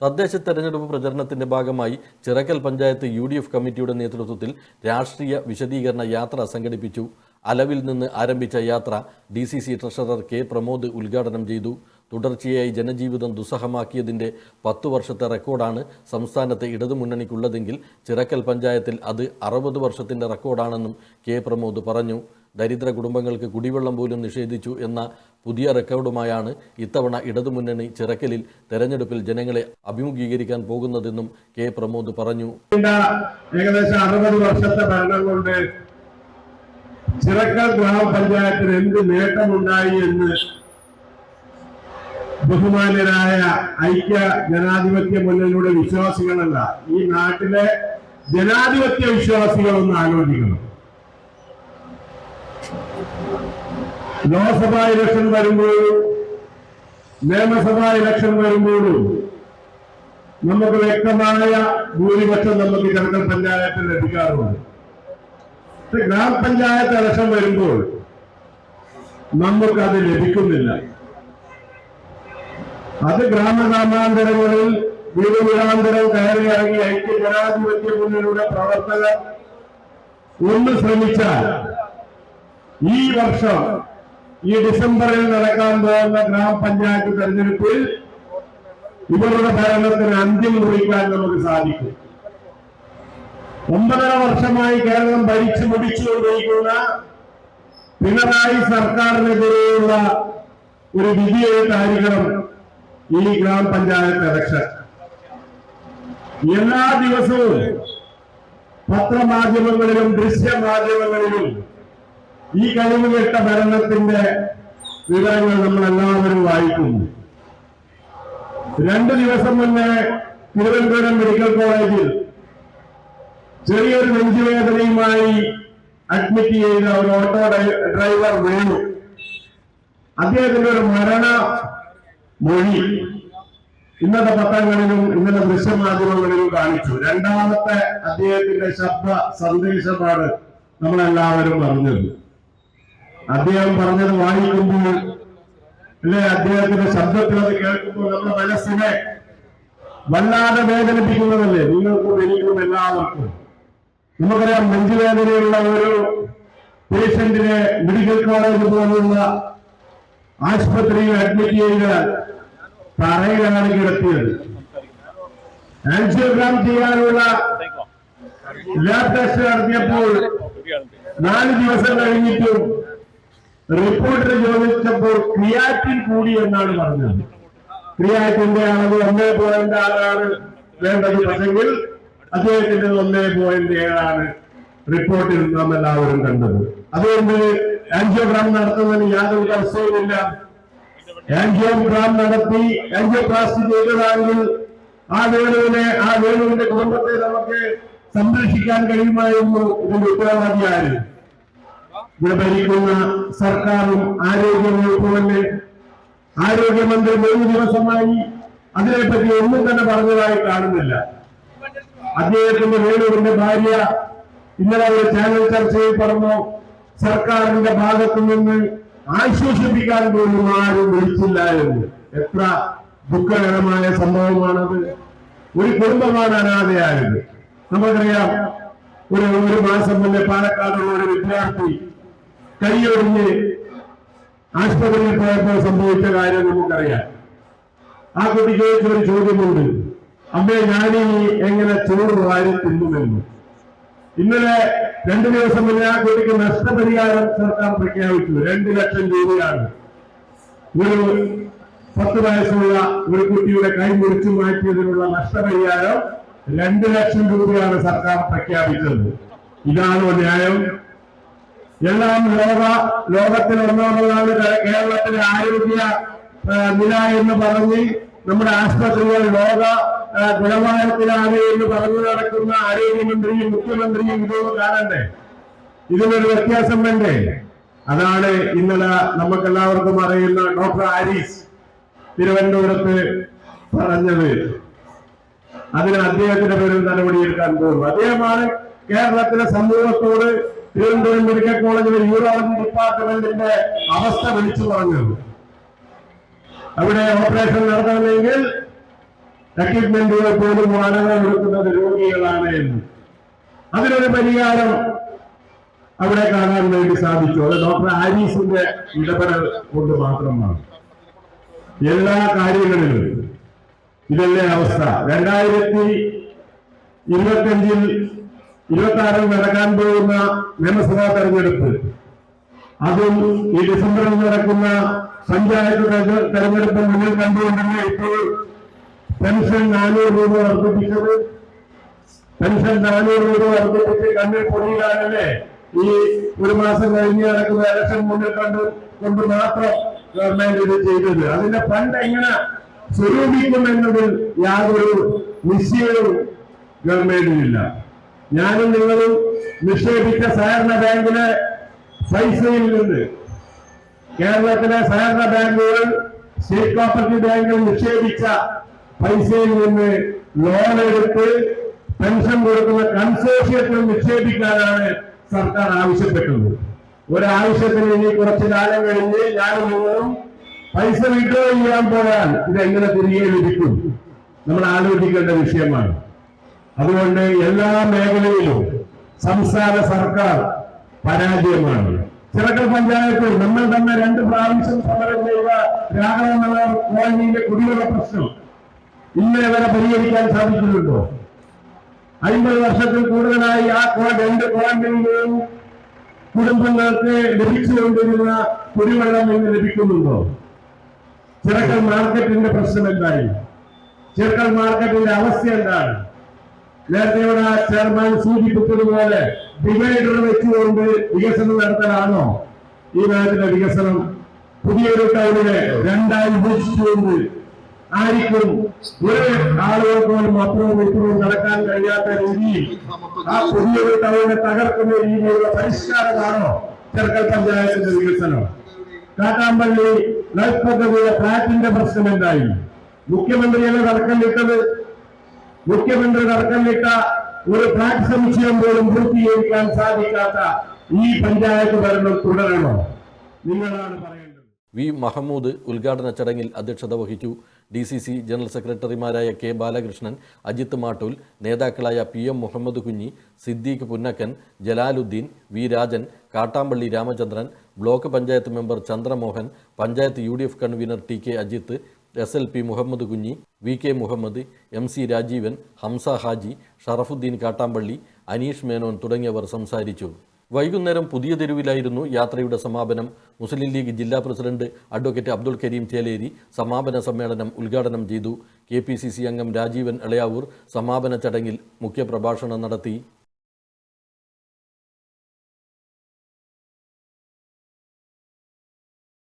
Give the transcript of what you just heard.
തദ്ദേശ തെരഞ്ഞെടുപ്പ് പ്രചരണത്തിന്റെ ഭാഗമായി Chirakkal panchayat U D F കമ്മിറ്റിയുടെ നേതൃത്വത്തിൽ രാഷ്ട്രീയ വിശദീകരണ യാത്ര സംഘടിപ്പിച്ചു. അലവിൽ നിന്ന് ആരംഭിച്ച യാത്ര D C C treasurer K Pramod ഉദ്ഘാടനം ചെയ്തു. തുടർച്ചയായി ജനജീവിതം ദുസ്സഹമാക്കിയതിന്റെ പത്തു വർഷത്തെ റെക്കോർഡാണ് സംസ്ഥാനത്തെ ഇടതുമുന്നണിക്കുള്ളതെങ്കിൽ ചിറക്കൽ പഞ്ചായത്തിൽ അത് അറുപത് വർഷത്തിന്റെ റെക്കോർഡാണെന്നും കെ പ്രമോദ് പറഞ്ഞു. ദരിദ്ര കുടുംബങ്ങൾക്ക് കുടിവെള്ളം പോലും നിഷേധിച്ചു എന്ന പുതിയ റെക്കോർഡുമായാണ് ഇത്തവണ ഇടതുമുന്നണി ചിറക്കലിൽ തെരഞ്ഞെടുപ്പിൽ ജനങ്ങളെ അഭിമുഖീകരിക്കാൻ പോകുന്നതെന്നും കെ പ്രമോദ് പറഞ്ഞു. ഏകദേശം അറുപത് വർഷത്തെ ഭരണം കൊണ്ട് ചിറക്കൽ ഗ്രാമപഞ്ചായത്തിന് എന്ത് നേട്ടമുണ്ടായി എന്ന് ബഹുമാന്യരായ ഐക്യ ജനാധിപത്യ മുന്നണിയുടെ വിശ്വാസികളല്ല ഈ നാട്ടിലെ ജനാധിപത്യ വിശ്വാസികൾ ഒന്ന് ആലോചിക്കണം. ലോക്സഭാ ഇലക്ഷൻ വരുമ്പോഴും നിയമസഭാ ഇലക്ഷൻ വരുമ്പോഴും നമുക്ക് വ്യക്തമായ ഭൂരിപക്ഷം നമുക്ക് ജനങ്ങൾ പഞ്ചായത്തിൽ ലഭിക്കാറുണ്ട്. ഗ്രാമപഞ്ചായത്ത് ഇലക്ഷൻ വരുമ്പോൾ നമുക്കത് ലഭിക്കുന്നില്ല. അത് ഗ്രാമഗ്രാമാന്തരങ്ങളിൽ വീട് വീടാന്തരം കയറി ഇറങ്ങി ഐക്യ ജനാധിപത്യ മുന്നണിയുടെ പ്രവർത്തകർ ഒന്ന് ശ്രമിച്ചാൽ ഈ വർഷം ഈ ഡിസംബറിൽ നടക്കാൻ പോകുന്ന ഗ്രാമപഞ്ചായത്ത് തെരഞ്ഞെടുപ്പിൽ ഇവരുടെ ഭരണത്തിന് അന്ത്യം കുറിക്കാൻ നമുക്ക് സാധിക്കും. ഒമ്പതര വർഷമായി കേരളം ഭരിച്ചു മുടിച്ചുകൊണ്ടിരിക്കുന്ന പിണറായി സർക്കാരിനെതിരെയുള്ള ഒരു വിധിയെഴുത്തായിരിക്കണം ഈ ഗ്രാമപഞ്ചായത്ത് ഇലക്ഷൻ എല്ലാ ദിവസവും പത്രമാധ്യമങ്ങളിലും ദൃശ്യമാധ്യമങ്ങളിലും ഈ കഴിവുകെട്ട ഭരണത്തിന്റെ വിവരങ്ങൾ നമ്മൾ എല്ലാവരും വായിക്കുന്നു. രണ്ടു ദിവസം മുന്നേ തിരുവനന്തപുരം മെഡിക്കൽ കോളേജിൽ ചെറിയൊരു നെഞ്ചുവേദനയുമായി അഡ്മിറ്റ് ചെയ്ത ഒരു ഓട്ടോ ഡ്രൈവർ വേണു. അദ്ദേഹത്തിന്റെ ഒരു മരണ മൊഴി ഇന്നത്തെ പത്രങ്ങളിലും ഇന്നത്തെ ദൃശ്യമാധ്യമങ്ങളിലും കാണിച്ചു. രണ്ടാമത്തെ അദ്ദേഹത്തിന്റെ ശബ്ദ സന്ദേശമാണ് നമ്മളെല്ലാവരും അറിഞ്ഞത്. അദ്ദേഹം പറഞ്ഞത് വായിക്കുമ്പോൾ അല്ലെ? അദ്ദേഹത്തിന്റെ ശബ്ദത്തിൽ അത് കേൾക്കുമ്പോൾ നമ്മുടെ മനസ്സിനെ വല്ലാതെ വേദനിപ്പിക്കുന്നതല്ലേ? നിങ്ങൾക്കും എനിക്കും എല്ലാവർക്കും. നമുക്കറിയാം നെഞ്ചുവേദനയുള്ള ഒരു പേഷ്യന്റിനെ മെഡിക്കൽ കോളേജ് പോലുള്ള ആശുപത്രിയിൽ അഡ്മിറ്റ് ചെയ്ത് തറയിലാണ് കിടത്തിയത്. ആൻജിയോഗ്രാം ചെയ്യാനുള്ള ലാബ് ടെസ്റ്റ് നടത്തിയപ്പോൾ നാല് ദിവസം കഴിഞ്ഞിട്ടും റിപ്പോർട്ടിൽ ചോദിച്ചപ്പോൾ ക്രിയാറ്റിൻ കൂടി എന്നാണ് പറഞ്ഞത്. ക്രിയാറ്റിന്റെ അളവ് ഒന്നേ പോയിന്റ് ആറാണ് വേണ്ടത് പക്ഷെങ്കിൽ അദ്ദേഹത്തിന്റെ ഒന്നേ പോയിന്റ് ഏഴാണ് റിപ്പോർട്ടിൽ നാം എല്ലാവരും കണ്ടത്. അതുകൊണ്ട് ആൻജിയോഗ്രാം നടത്തുന്നതിന് യാതൊരു തടസ്സവുമില്ല. ആൻജിയോഗ്രാം നടത്തി ആൻജിയോപ്ലാസ്റ്റി ചെയ്തതാണെങ്കിൽ ആ വേണുവിനെ ആ വേണുവിന്റെ കുടുംബത്തെ നമുക്ക് സംരക്ഷിക്കാൻ കഴിയുമായിരുന്നു. ഇതിന്റെ ഉത്തരവാദിയായിരുന്നു ഇവിടെ ഭരിക്കുന്ന സർക്കാരും ആരോഗ്യ വകുപ്പുമല്ലേ ആരോഗ്യമന്ത്രി മൂന്ന് ദിവസമായി അതിനെപ്പറ്റി ഒന്നും തന്നെ പറഞ്ഞതായി കാണുന്നില്ല. അദ്ദേഹത്തിന്റെ വേണുവിന്റെ ഭാര്യ ഇന്നലെ ഒരു ചാനൽ ചർച്ചയിൽ പറഞ്ഞു സർക്കാരിന്റെ ഭാഗത്തു നിന്ന് ആശ്വസിപ്പിക്കാൻ പോലും ആരും വിളിച്ചില്ല എന്ന്. എത്ര ദുഃഖകരമായ സംഭവമാണത്. ഒരു കുടുംബമാണ് അനാഥയായത്. നമുക്കറിയാം ഒരു ഒരു മാസം മുന്നേ പാലക്കാടുള്ള ഒരു വിദ്യാർത്ഥി കൈയൊടിഞ്ഞ് ആശുപത്രിയിൽ പോയപ്പോൾ സംഭവിച്ച കാര്യം നമുക്കറിയാം. ആ കുട്ടി ചോദിച്ച ഒരു ചോദ്യമുണ്ട്. അമ്മേ ഞാനീ എങ്ങനെ ചോറ് വാരി തിന്നുമെന്ന്? ഇന്നലെ രണ്ടു ദിവസം മുന്നേ ആ കുട്ടിക്ക് നഷ്ടപരിഹാരം സർക്കാർ പ്രഖ്യാപിച്ചു. രണ്ട് ലക്ഷം രൂപയാണ്. ഒരു പത്ത് വയസ്സുള്ള ഒരു കുട്ടിയുടെ കൈ മുറിച്ചു മാറ്റിയതിനുള്ള നഷ്ടപരിഹാരം രണ്ട് ലക്ഷം രൂപയാണ് സർക്കാർ പ്രഖ്യാപിച്ചത്. ഇതാണോ ന്യായം? എല്ലാം ലോക ലോകത്തിൽ ഒന്നാമതാണ് കേരളത്തിലെ ആരോഗ്യ നില എന്ന് പറഞ്ഞ് നമ്മുടെ ആശുപത്രികൾ ലോക ഗുണവാരത്തിലാണ് എന്ന് പറഞ്ഞു നടക്കുന്ന ആരോഗ്യമന്ത്രിയും മുഖ്യമന്ത്രിയും ഇതൊന്നും കാണണ്ടേ? ഇതിനൊരു വ്യത്യാസം വേണ്ടേ? അതാണ് ഇന്നലെ നമുക്ക് എല്ലാവർക്കും അറിയുന്ന ഡോക്ടർ ആരീസ് തിരുവനന്തപുരത്ത് പറഞ്ഞത്. അതിന് അദ്ദേഹത്തിന്റെ പേരിൽ നടപടിയെടുക്കാൻ പോകുന്നു. അദ്ദേഹമാണ് കേരളത്തിലെ സമൂഹത്തോട് തിരുവനന്തപുരം മെഡിക്കൽ കോളേജിലെ യൂറോളജി ഡിപ്പാർട്ട്മെന്റിന്റെ അവസ്ഥ വിളിച്ചു പറഞ്ഞത്. അവിടെ ഓപ്പറേഷൻ നടത്തണമെങ്കിൽ എക്യുപ്മെന്റുകൾ പോലും വാടക എടുക്കുന്നത് രോഗികളാണ് എന്ന്. അതിനൊരു പരിഹാരം അവിടെ കാണാൻ വേണ്ടി സാധിച്ചു. അത് ഡോക്ടർ ആരീസിന്റെ ഇടപെടൽ കൊണ്ട് മാത്രമാണ്. എല്ലാ കാര്യങ്ങളിലും ഇതല്ലേ അവസ്ഥ. രണ്ടായിരത്തി ഇരുപത്തിയഞ്ചിൽ ഇരുപത്തി ആറിൽ നടക്കാൻ പോകുന്ന നിയമസഭാ തെരഞ്ഞെടുപ്പ്. അതും ഈ ഡിസംബറിൽ നടക്കുന്ന പഞ്ചായത്ത് തെര- തെരഞ്ഞെടുപ്പ് മുന്നിൽ കണ്ടുകൊണ്ടല്ലേ ഇപ്പോൾ പെൻഷൻ നാനൂറ് രൂപ വർദ്ധിപ്പിച്ചത്. പെൻഷൻ നാനൂറ് രൂപ വർദ്ധിപ്പിച്ച് കണ്ണിൽ പൊടിയിലാണല്ലേ ഈ ഒരു മാസം കഴിഞ്ഞ് നടക്കുന്ന ഇലക്ഷൻ മുന്നിൽ കണ്ട് കൊണ്ട് മാത്രം ഗവൺമെന്റ് ഇത് ചെയ്തത്. അതിന്റെ ഫണ്ട് എങ്ങനെ സ്വരൂപിക്കുമെന്നതിൽ യാതൊരു നിശ്ചയവും ഗവൺമെന്റിനില്ല. ഞാനും നിങ്ങളും നിക്ഷേപിച്ച സഹകരണ ബാങ്കിലെ പൈസയിൽ നിന്ന് കേരളത്തിലെ സഹകരണ ബാങ്കുകൾ സ്റ്റേറ്റ് കോപ്പറേറ്റീവ് ബാങ്കിൽ നിക്ഷേപിച്ച പൈസയിൽ നിന്ന് ലോൺ എടുത്ത് പെൻഷൻ കൊടുക്കുന്ന കൺസോർഷ്യത്തിൽ നിക്ഷേപിക്കാനാണ് സർക്കാർ ആവശ്യപ്പെട്ടത്. ഒരാവശ്യത്തിന് ഇനി കുറച്ച് കാലം കഴിഞ്ഞ് ഞാനും നിങ്ങളും പൈസ വിഡ്രോ ചെയ്യാൻ പോയാൽ ഇതെങ്ങനെ തിരികെ ലഭിക്കും? നമ്മൾ ആലോചിക്കേണ്ട വിഷയമാണ്. അതുകൊണ്ട് എല്ലാ മേഖലയിലും സംസ്ഥാന സർക്കാർ പരാജയമാണ്. ചിറക്കൽ പഞ്ചായത്തിൽ നമ്മൾ തന്നെ രണ്ട് പ്രാവശ്യം സമരം ചെയ്ത രാഘവനഗർ കോളനിയിലെ കുടിവെള്ള പ്രശ്നം ഇന്നേ വരെ പരിഹരിക്കാൻ സാധിക്കുന്നുണ്ടോ അൻപത് വർഷത്തിൽ കൂടുതലായി ആ രണ്ട് കോളനിയിലെയും കുടുംബങ്ങൾക്ക് ലഭിച്ചുകൊണ്ടിരുന്ന കുടിവെള്ളം ഇന്ന് ലഭിക്കുന്നുണ്ടോ? ചിറക്കൽ മാർക്കറ്റിന്റെ പ്രശ്നം എന്തായി? ചിറക്കൽ മാർക്കറ്റിന്റെ അവസ്ഥ എന്താണ്? നേരത്തെ ഇവിടെ ചെയർമാൻ സൂചിപ്പിച്ചതുപോലെ ഡിവൈഡർ വെച്ചുകൊണ്ട് വികസനം നടത്തലാണോ? ഈ നാട്ടിലെ വികസനം പുതിയൊരു ടൗണിനെ രണ്ടായി വിഭജിച്ചുകൊണ്ട് ആയിരിക്കും ഒരു ആളുകൾ പോലും അപ്പുറവും ഇപ്പുറവും നടക്കാൻ കഴിയാത്ത രീതിയിൽ ആ പുതിയൊരു ടൗണിനെ തകർക്കുന്ന രീതിയിലുള്ള പരിഷ്കാരമാണോ ചെറുക്കൽ പഞ്ചായത്തിന്റെ വികസനം? കാട്ടാമ്പള്ളി ലൈഫ് പദ്ധതിയുടെ ഫ്ലാറ്റിന്റെ പ്രശ്നം എന്തായി? മുഖ്യമന്ത്രിയല്ലേ തർക്കമിട്ടത് മുഖ്യമന്ത്രി തർക്കമിട്ട ഒരു ഫ്ലാറ്റ് സമുച്ചയം പോലും പൂർത്തീകരിക്കാൻ സാധിക്കാത്ത ഈ പഞ്ചായത്ത് ഭരണം തുടരണോ? നിങ്ങളാണ് വി മഹമ്മൂദ് ഉദ്ഘാടന ചടങ്ങിൽ അധ്യക്ഷത വഹിച്ചു ഡി സി സി ജനറൽ സെക്രട്ടറിമാരായ കെ ബാലകൃഷ്ണൻ അജിത് മാട്ടൂൽ നേതാക്കളായ P M Muhammad Kunhi Siddique Punnakkan Jalaluddin V Rajan Kattampally Ramachandran block panchayat member Chandramohan panchayat U convener T K Ajith S L P Muhammad Kunhi V K Muhammad M C Rajeevan Hamza Haji Sharafuddin Kattampally Aneesh Menon തുടങ്ങിയവർ സംസാരിച്ചു. വൈകുന്നേരം പുതിയ തെരുവിലായിരുന്നു യാത്രയുടെ സമാപനം. Muslim league ജില്ലാ president advocate Abdul Kareem Cheleri സമാപന സമ്മേളനം ഉദ്ഘാടനം ചെയ്തു. കെ അംഗം രാജീവൻ എളയാവൂർ സമാപന ചടങ്ങിൽ മുഖ്യപ്രഭാഷണം നടത്തി.